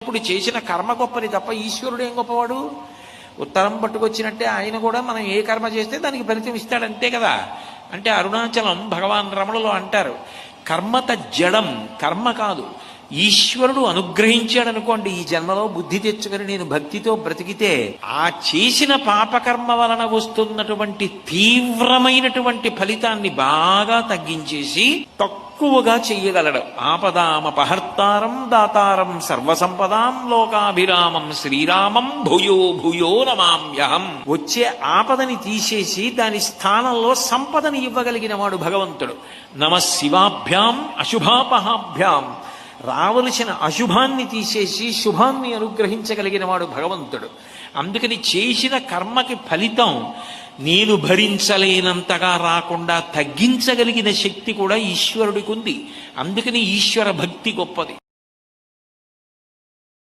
ఇప్పుడు చేసిన కర్మ గొప్పది తప్ప ఈశ్వరుడు ఏం గొప్పవాడు? ఉత్తరం పట్టుకొచ్చినట్టే ఆయన కూడా మనం ఏ కర్మ చేస్తే దానికి ఫలితం ఇస్తాడు అంతే కదా? అంటే అరుణాచలం భగవాన్ రమణలో అంటారు కర్మత జడం కర్మ కాదు. ఈశ్వరుడు అనుగ్రహించాడనుకోండి ఈ జన్మలో బుద్ధి తెచ్చుకొని నేను భక్తితో బ్రతికితే ఆ చేసిన పాపకర్మ వలన వస్తున్నటువంటి తీవ్రమైనటువంటి ఫలితాన్ని బాగా తగ్గించేసి తక్కువగా చెయ్యగలడు. ఆపదామపహర్తారం దాతారం సర్వసంపదాం లోకాభిరామం శ్రీరామం భూయో భూయో నమామ్యహం. వచ్చే ఆపదని తీసేసి దాని స్థానంలో సంపదని ఇవ్వగలిగిన వాడు భగవంతుడు. నమ శివాభ్యాం అశుభాపహాభ్యాం. రావలసిన అశుభాన్ని తీసేసి శుభాన్ని అనుగ్రహించగలిగిన వాడు భగవంతుడు. అందుకని చేసిన కర్మకి ఫలితం నేను భరించలేనంతగా రాకుండా తగ్గించగలిగిన శక్తి కూడా ఈశ్వరుడికి ఉంది అందుకని ఈశ్వర భక్తి గొప్పది.